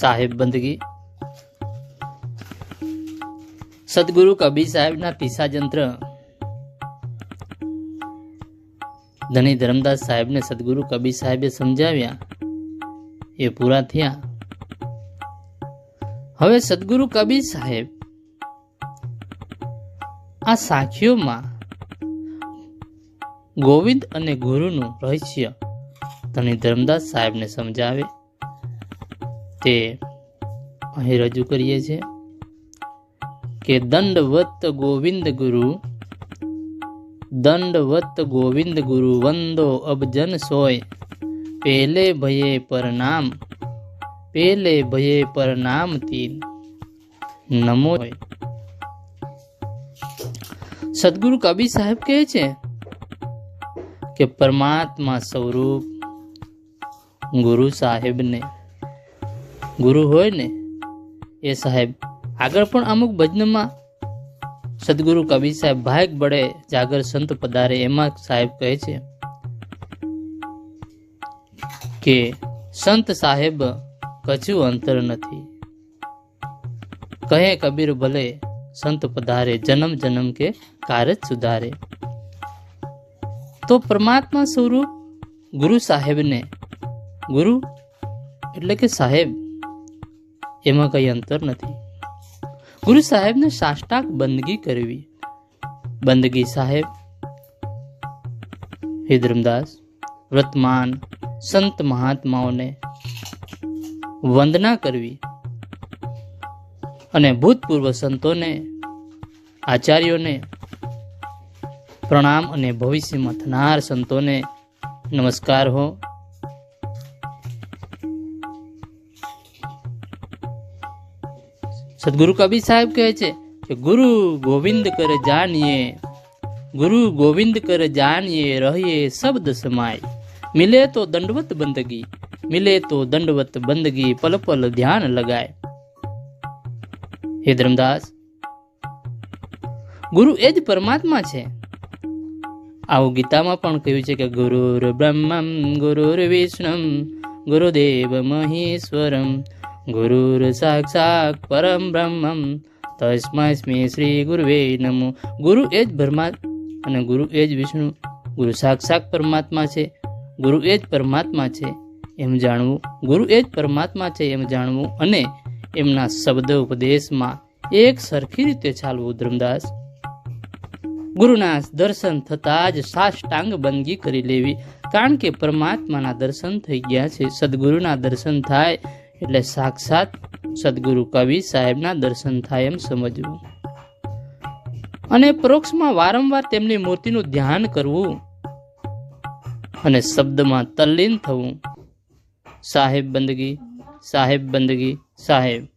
સાહેબ બંદગી. સદગુરુ કબીર સાહેબના પીસા જંત્ર. ધની ધરમદાસ સાહેબને સદગુરુ કબીર સાહેબે સમજાવ્યા. એ પૂરા થયા. હવે સદગુરુ કબીર સાહેબ, આ સાખીઓમાં ગોવિંદ અને ગુરુનું રહસ્ય ધની ધરમદાસ સાહેબને સમજાવે. તે અહીં રજૂ કરીએ છીએ કે દંડવત ગોવિંદ ગુરુ દંડવત ગોવિંદ ગુરુ વંદો અબજન સોય, પેલે ભયે પરનામ પેલે ભયે પરનામ તીન. નમો સદગુરુ કબીર સાહેબ કહે છે કે પરમાત્મા સ્વરૂપ ગુરુ સાહેબને ગુરુ હોય ને, એ સાહેબ. આગળ પણ અમુક ભજનમાં સદગુરુ કવિ સાહેબ ભાગ બળે જાગર સંત પધારે, એમાં સાહેબ કહે છે કે, સંત સાહેબ કછું અંતર નથી. કહે કબીર ભલે સંત પધારે, જન્મ જન્મ કે કારજ સુધારે. તો પરમાત્મા સ્વરૂપ ગુરુ સાહેબને, ગુરુ એટલે કે સાહેબ એમાં કંઈ અંતર નથી. ગુરુ સાહેબને સાષ્ટાક બંદગી કરવી. બંદગી સાહેબ, હે વર્તમાન સંત મહાત્માઓને વંદના કરવી અને ભૂતપૂર્વ સંતોને, આચાર્યોને પ્રણામ અને ભવિષ્યમાં થનાર સંતોને નમસ્કાર હો. સદગુરુ કબીર સાહેબ કહે છે કે, ગુરુ ગોવિંદ કર જાણીએ ગુરુ ગોવિંદ કર જાણીએ રહીએ શબ્દ સમાય. મિલે તો દંડવત બંદગી, મિલે તો દંડવત બંદગી, પલ પલ ધ્યાન લગાય. હે ધર્મદાસ, ગુરુ એ જ પરમાત્મા છે. આવું ગીતામાં પણ કહ્યું છે કે, ગુરુર બ્રહ્મમ, ગુરુર વિષ્ણુ ગુરુદેવ મહેશ્વરમ ગુરુર સાક્ષાત પરમ બ્રહ્મમ તસ્મસ્મી શ્રી ગુરુવે નમો ગુરુ એ જ પરમાત્મા અને ગુરુ એ જ વિષ્ણુ ગુરુ સાક્ષાત પરમાત્મા છે ગુરુ એ જ પરમાત્મા છે એમ જાણવું ગુરુ એ જ પરમાત્મા છે એમ જાણવું અને એમના શબ્દ ઉપદેશમાં એક સરખી રીતે ચાલવું, ધર્મદાસ. ગુરુના દર્શન થતાં જ સાષ્ટાંગ બંદગી કરી લેવી. કારણ કે પરમાત્માના દર્શન થઈ ગયા છે. સદગુરુના દર્શન થાય એટલે સાક્ષાત સદગુરુ કવિ સાહેબના દર્શન થાય એમ સમજવું. અને પરોક્ષમાં વારંવાર તેમની મૂર્તિનું ધ્યાન કરવું અને શબ્દમાં તલ્લીન થવું. સાહેબ બંદગી સાહેબ બંદગી, સાહેબ.